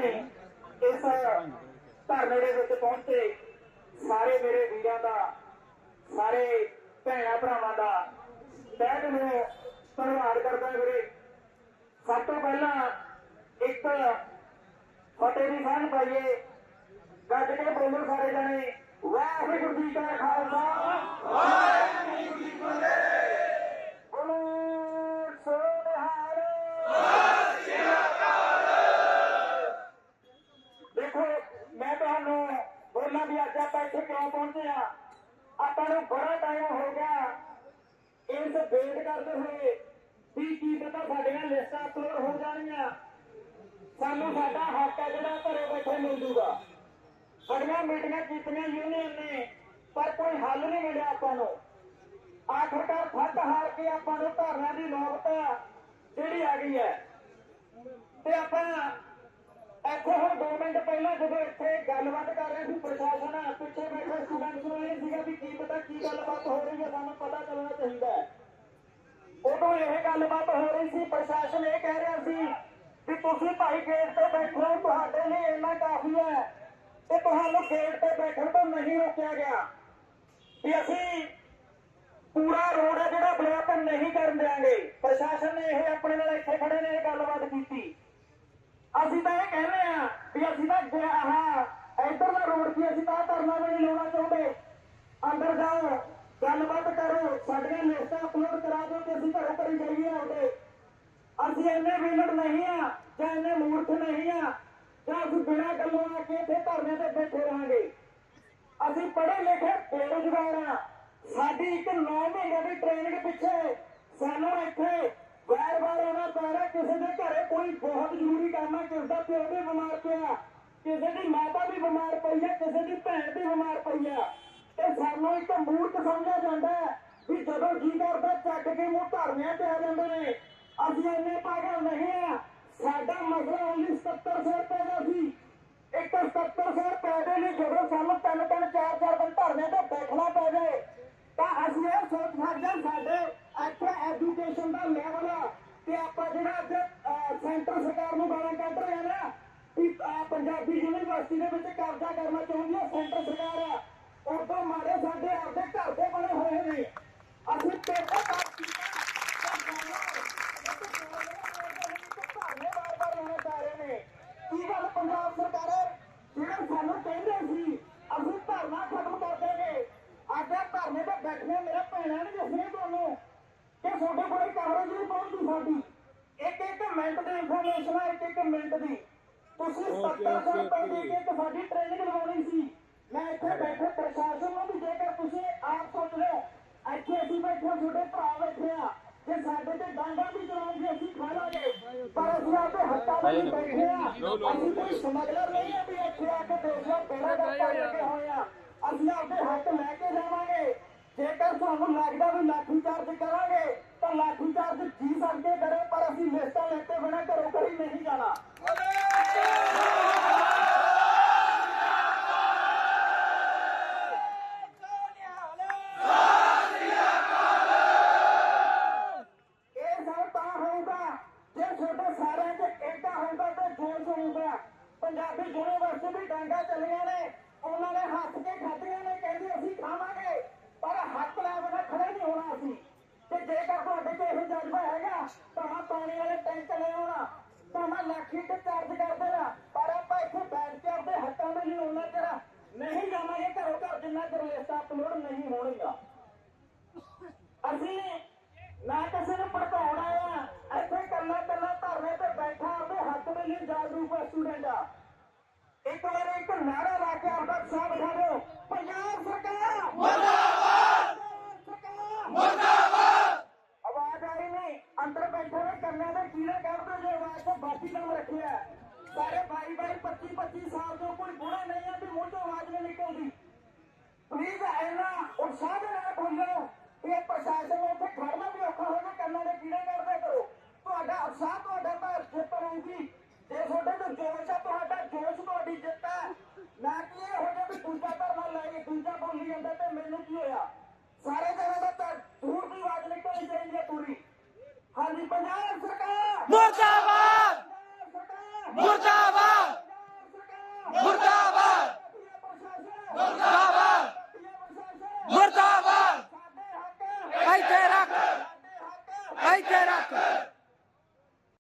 ਜੀ ਇਸ ਧਰਨੇ ਦੇ ਵਿੱਚ ਪਹੁੰਚੇ। ਸਾਰੇ ਮੇਰੇ ਵੀਰਾਂ ਦਾ, ਸਾਰੇ ਭੈਣਾਂ ਭਰਾਵਾਂ ਦਾ ਤਹਿ ਦਿਲੋਂ ਧੰਨਵਾਦ ਕਰਦਾ ਵੀਰੇ। ਸਭ ਤੋਂ ਪਹਿਲਾਂ ਇੱਕ ਫਤਿਹ ਦੀ ਸਾਂਝ ਪਾਈਏ ਗੱਜ ਕੇ ਬੋਲੋ ਸਾਰੇ ਜਣੇ ਵਾਹਿਗੁਰੂ ਜੀ ਕਾ ਖਾਲਸਾ ਵਾਹਿਗੁਰੂ ਜੀ ਕੀ ਫਤਿਹ ਬੋਲੋ ਸੋਨਹਾਰ ਦੇਖੋ ਮੈਂ ਤੁਹਾਨੂੰ ਬੋਲਾਂ ਵੀ ਅੱਜ ਆਪਾਂ ਇੱਥੇ ਕਿਉਂ ਪਹੁੰਚੇ ਆ ਆਪਾਂ ਨੂੰ ਬੜਾ ਟਾਈਮ ਹੋ ਗਿਆ। ਇਸ ਵੇਟ ਕਰਦੇ ਹੋਏ ਵੀ ਕੀ ਪਤਾ ਸਾਡੀਆਂ ਲਿਸਟਾਂ ਅਪਲੋਡ ਹੋ ਜਾਣਗੀਆਂ। ਸਾਨੂੰ ਸਾਡਾ ਹੱਕ ਹੈ ਜਿਹੜਾ ਘਰੇ ਬੈਠੇ ਮਿਲ ਜੂਗਾ। ਬੜੀਆਂ ਮੀਟਿੰਗਾਂ ਕੀਤੀਆਂ ਯੂਨੀਅਨ ਨੇ, ਪਰ ਕੋਈ ਹੱਲ ਨਹੀਂ ਮਿਲਿਆ ਆਪਾਂ ਨੂੰ। ਆਖਰਕਾਰ ਫੱਟ ਹਾਰ ਕੇ ਆਪਾਂ ਨੂੰ ਧਰਨਾ ਦੀ ਨੌਬਤ ਜਿਹੜੀ ਆ ਗਈ ਹੈ। ਤੇ ਆਪਾਂ ਇੱਥੇ ਹੁਣ 2 ਮਿੰਟ ਪਹਿਲਾਂ ਜਦੋਂ ਇੱਥੇ ਗੱਲਬਾਤ ਕਰ ਰਹੇ ਸੀ ਪ੍ਰਸ਼ਾਸਨ, ਪਿੱਛੇ ਬੈਠੇ ਸਟੂਡੈਂਟਸ ਨੂੰ ਇਹ ਸੀਗਾ ਵੀ ਕੀ ਪਤਾ ਕੀ ਗੱਲਬਾਤ ਹੋ ਰਹੀ ਹੈ, ਸਾਨੂੰ ਪਤਾ ਚੱਲਣਾ ਚਾਹੀਦਾ ਹੈ। ਉਦੋਂ ਇਹ ਗੱਲਬਾਤ ਹੋ ਰਹੀ ਸੀ, ਪ੍ਰਸ਼ਾਸਨ ਇਹ ਕਹਿ ਰਿਹਾ ਸੀ ਕਿ ਤੁਸੀਂ ਭਾਈ ਗੇਟ ਤੇ ਬੈਠੋ ਤੁਹਾਡੇ ਲਈ ਇੰਨਾ ਕਾਫੀ ਹੈ ਤੇ ਤੁਹਾਨੂੰ ਗੇਟ ਤੇ ਬੈਠਣ ਤੋਂ ਨਹੀਂ ਰੋਕਿਆ ਗਿਆ। ਵੀ ਅਸੀਂ ਪੂਰਾ ਰੋਡ ਹੈ ਜਿਹੜਾ ਬਲੌਕ ਨਹੀਂ ਕਰਨ ਦੇਵਾਂਗੇ ਪ੍ਰਸ਼ਾਸਨ ਨੇ ਇਹ ਆਪਣੇ ਨਾਲ ਇੱਥੇ ਖੜੇ ਨੇ ਇਹ ਗੱਲਬਾਤ ਕੀਤੀ। ਅਸੀਂ ਤਾਂ ਇਹ ਕਹਿੰਦੇ ਆ ਵੀ ਅਸੀਂ ਤਾਂ ਆਹ ਇਧਰ ਦਾ ਰੋਡ ਸੀ ਅਸੀਂ ਤਾਂ ਧਰਨਾ ਵੀ ਨਹੀਂ ਲਾਉਣਾ ਚਾਹੁੰਦੇ। ਅੰਦਰ ਜਾਓ, ਗੱਲਬਾਤ ਕਰੋ, ਸਾਡੀਆਂ ਲਿਸਟਾਂ ਅਪਲੋਡ ਕਰਾ ਦਿਓ ਕਿ ਅਸੀਂ ਘਰੋਂ ਕਰੀ ਜਾਈਏ ਆਉਂਦੇ ਅਸੀਂ ਇੰਨੇ ਵਿਲੜ ਨਹੀਂ ਆ, ਜਾਂ ਇੰਨੇ ਮੂਰਖ ਨਹੀਂ ਆ, ਜਾਂ ਅਸੀਂ ਬਿਨਾਂ ਗੱਲੋਂ ਆ ਕੇ ਇੱਥੇ ਧਰਨੇ ਤੇ ਬੈਠੇ ਰਹਾਂਗੇ। ਅਸੀਂ ਪੜ੍ਹੇ ਲਿਖੇ ਬੇਰੁਜ਼ਗਾਰ ਆ। ਸਾਡੀ ਇੱਕ 9 ਮਹੀਨੇ ਦੀ ਟ੍ਰੇਨਿੰਗ ਪਿੱਛੇ, ਸਾਨੂੰ ਇੱਥੇ ਵਾਰ-ਵਾਰ ਆਉਣਾ ਪੈ ਰਿਹਾ ਕਿਸੇ ਦੇ ਘਰੇ ਕੋਈ ਬਹੁਤ ਜ਼ਰੂਰੀ ਕੰਮ ਹੈ ਕਿਸੇ ਦਾ ਪਿਓ ਵੀ ਬਿਮਾਰ ਪਿਆ, ਕਿਸੇ ਦੀ ਮਾਤਾ ਵੀ ਬਿਮਾਰ ਪਈ ਹੈ ਕਿਸੇ ਦੀ ਭੈਣ ਵੀ ਬਿਮਾਰ ਪਈ ਹੈ ਤੇ ਸਾਨੂੰ ਇੱਕ ਮੂਰਖ ਸਮਝਿਆ ਜਾਂਦਾ ਹੈ ਵੀ ਜਦੋਂ ਜੀ ਕਰਦਾ, ਚੱਕ ਕੇ ਮੂੰਹ ਧਰਨਿਆਂ ਤੇ ਆ ਜਾਂਦੇ ਨੇ। ਅਸੀਂ ਇੰਨੇ ਪਾਗਲ ਨਹੀਂ ਆ। ਸਾਡਾ ਮਸਲਾ ਉਹਲੀ 7700 ਰੁਪਏ ਦਾ ਸੀ। ਇੱਕ 7700 ਰੁਪਏ ਦੇ ਲਈ ਜਦੋਂ ਸਾਨੂੰ ਤਿੰਨ ਤਿੰਨ ਚਾਰ ਚਾਰ ਦਿਨ ਧਰਨੇ ਤੇ ਬੈਠਣਾ ਪੈ ਜਾਏ ਤਾਂ ਅਸੀਂ ਇਹ ਸੋਚ ਸਕਦੇ ਹਾਂ ਸਾਡੇ ਇੱਥੇ ਐਜੂਕੇਸ਼ਨ ਦਾ ਲੈਵਲ ਆ ਤੇ ਆਪਾਂ ਜਿਹੜਾ ਅੱਜ ਅਹ, ਸੈਂਟਰ ਸਰਕਾਰ ਨੂੰ ਗਾਲਾਂ ਕੱਢ ਰਹੇ ਆ ਨਾ ਵੀ ਅਹ, ਪੰਜਾਬੀ ਯੂਨੀਵਰਸਿਟੀ ਦੇ ਵਿੱਚ ਕਬਜ਼ਾ ਕਰਨਾ ਚਾਹੁੰਦੀ ਹੈ ਸੈਂਟਰ ਸਰਕਾਰ ਆ। ਉਦੋਂ ਮਾਰੇ ਸਾਡੇ ਆਪਦੇ ਘਰ ਦੇ ਬਣੇ ਹੋਏ ਨੇ। ਅਸੀਂ ਪੇਪਰ ਪਾਸ ਕੀਤਾ। ਕੀ ਗੱਲ ਪੰਜਾਬ ਸਰਕਾਰ? ਜਿਹੜੇ ਸਾਨੂੰ ਕਹਿੰਦੇ ਸੀ ਅਸੀਂ ਧਰਨਾ ਖਤਮ ਕਰ ਦੇਗੇ। ਅੱਜ ਧਰਨੇ ਤੇ ਬੈਠੇ ਮੇਰੇ ਭੈਣਾਂ ਨੇ ਦੱਸਿਆ ਤੁਹਾਨੂੰ ਕਿ ਤੁਹਾਡੇ ਕੋਲ ਕਵਰੇਜ ਨਹੀਂ ਪਹੁੰਚਦੀ ਸਾਡੀ। ਇੱਕ ਇੱਕ ਮਿੰਟ ਦੀ ਇਨਫੋਰਮੇਸ਼ਨ ਹੈ ਇੱਕ ਇੱਕ ਮਿੰਟ ਦੀ। ਤੁਸੀਂ 70 ਰੁਪਏ ਦੇ ਕੇ ਸਾਡੀ ਟ੍ਰੇਨਿੰਗ ਲਵਾਉਣੀ ਸੀ। ਮੈਂ ਇੱਥੇ ਬੈਠੇ ਪ੍ਰਸ਼ਾਸਨ ਨੂੰ ਵੀ ਜੇਕਰ ਤੁਸੀਂ ਆਪ ਸੋਚ ਲਓ ਇੱਥੇ ਅਸੀਂ ਬੈਠੇ ਤੁਹਾਡੇ ਭਰਾ ਬੈਠੇ ਆ ਕਿ ਸਾਡੇ ਤੇ ਡਾਂਗਾ ਵੀ ਚਲਾਉਂਗੇ ਅਸੀਂ ਖਾ ਲਾਂਗੇ। ਪਰ ਅਸੀਂ ਆਪਦੇ ਹੱਥਾਂ ਵਿੱਚ ਬੈਠੇ ਆ। ਅਸੀਂ ਕੋਈ ਸਮਗਲਰ ਨਹੀਂ ਆ ਵੀ ਇੱਥੇ ਆ ਕੇ ਦੇਖ ਲਓ ਬੇੜਾ ਦਾ ਲੱਗੇ ਹੋਏ ਆ। ਅਸੀਂ ਆਪਦੇ ਹੱਕ ਲੈ ਕੇ ਜਾਵਾਂਗੇ। ਜੇਕਰ ਤੁਹਾਨੂੰ ਲੱਗਦਾ ਵੀ ਲਾਠੀ ਚਾਰਜ ਕਰਾਂਗੇ ਤਾਂ ਲਾਠੀ ਚਾਰਜ ਜੀ ਸਕਦੇ ਕਰੇ ਪਰ ਅਸੀਂ ਲਿਸਟਾਂ ਲੈ ਕੇ ਬਿਨਾਂ ਘਰੋਂ ਕਰੀ ਨਹੀਂ ਜਾਣਾ ਇਹ ਸਭ ਤਾਂ ਹੋਊਗਾ ਜੇ ਤੁਹਾਡੇ ਸਾਰਿਆਂ 'ਚ ਏਕਾ ਹੋਊਗਾ ਤੇ ਜੋਸ਼ ਹੋਊਗਾ ਪੰਜਾਬੀ ਯੂਨੀਵਰਸਿਟੀ ਵੀ ਡਾਂਗਾ ਚੱਲੀਆਂ ਨੇ। ਉਹਨਾਂ ਨੇ ਹੱਥ ਕੇ ਖਾਧੀਆਂ ਨੇ ਕਹਿੰਦੇ ਅਸੀਂ ਖਾਵਾਂਗੇ। ਪਰ ਹੱਥ ਲੈ ਬਿਨਾਂ ਖੜੇ ਨਹੀਂ ਹੋਣਾ ਅਸੀਂ। ਤੇ ਜੇਕਰ ਤੁਹਾਡੇ 'ਚ ਇਹ ਜਜ਼ਬਾ ਹੈਗਾ, ਤਾਂ ਮੈਂ ਪਾਣੀ ਵਾਲੇ ਟੈਂਕ ਲੈ ਆਉਣਾ। ਤਾਂ ਮੈਂ ਲੱਖੀ ਤੇ ਚਾਰਜ ਕਰ ਦੇਣਾ। ਪਰ ਆਪਾਂ ਇੱਥੇ ਬੈਠ ਕੇ ਆਪਣੇ ਹੱਕਾਂ ਦੇ ਲਈ ਉਹਨਾਂ ਚਿਰ ਨਹੀਂ ਜਾਵਾਂਗੇ ਘਰੋਂ ਘਰ ਜਿੰਨਾ ਚਿਰ ਲਿਸਟਾਂ ਅਪਲੋਡ ਨਹੀਂ ਹੋਣਗੀਆਂ ਅਸੀਂ ਨਾ ਕਿਸੇ ਨੂੰ ਭੜਕਾਉਣਾ ਆ। ਇੱਥੇ ਕੱਲਾ ਕੱਲਾ ਇੱਕ ਵਾਰ ਇੱਕ ਨਾਰਾ ਲਾ ਕੇ ਆਪਦਾ ਸਾਹ ਬਿਠਾ ਦਿਓ ਪੰਜਾਬ ਸਰਕਾਰ! ਮੁਰਦਾਬਾਦ! ਸਰਕਾਰ ਮੁਰਦਾਬਾਦ! ਆਵਾਜ਼ ਆਈ ਨਹੀਂ। ਅੰਦਰ ਬੈਠੇ ਨੇ ਕੰਨਾਂ ਦੇ ਕੀੜੇ ਕੱਢਦੇ ਜੇ ਆਵਾਜ਼ ਤੋਂ ਬਾਕੀ ਕੰਮ ਰੱਖਿਆ ਸਾਰੇ ਭਾਈ ਭਾਈ 25 25 ਸਾਲ ਤੋਂ ਕੋਈ ਬੁੜਾ ਨਹੀਂ ਆ ਵੀ ਮੂੰਹ ਤੋਂ ਆਵਾਜ਼ ਨਹੀਂ ਨਿਕਲਦੀ। ਪਲੀਜ਼ ਇੰਨਾ ਉਤਸ਼ਾਹ ਦੇ ਨਾਲ ਬੋਲੋ ਇਹ ਪ੍ਰਸ਼ਾਸਨ ਨੂੰ ਉੱਥੇ ਖੜਨਾ ਵੀ ਔਖਾ ਹੋਵੇ ਕੰਨਾਂ ਦੇ ਕੀੜੇ ਕੱਢਦੇ ਕਰੋ। ਤੁਹਾਡਾ ਉਤਸ਼ਾਹ ਤੁਹਾਡਾ ਤਾਂ ਜਿੱਤ ਰਹੂਗੀ ਜੇ ਤੁਹਾਡੇ ਤੋਂ ਜੋਸ਼ ਆ ਤੁਹਾਡਾ ਜੋਸ਼ ਤੁਹਾਡੀ ਜਿੱਤ ਹੈ ਨਾ ਕਿ ਇਹ ਹੋ ਗਿਆ ਵੀ ਦੂਜਾ ਧਰਨਾ ਲੈ ਕੇ ਦੂਜਾ ਬੋਲੀ ਜਾਂਦਾ ਤੇ ਮੈਨੂੰ ਕੀ ਹੋਇਆ? ਸਾਰੇ ਜਗ੍ਹਾ ਦਾ ਤਾਂ ਦੂਰ ਦੀ ਆਵਾਜ਼ ਨਿਕਲਣੀ ਚਾਹੀਦੀ ਹੈ ਪੂਰੀ। ਹਾਂਜੀ, ਪੰਜਾਬ ਸਰਕਾਰ! ਮੁਰਦਾਬਾਦ!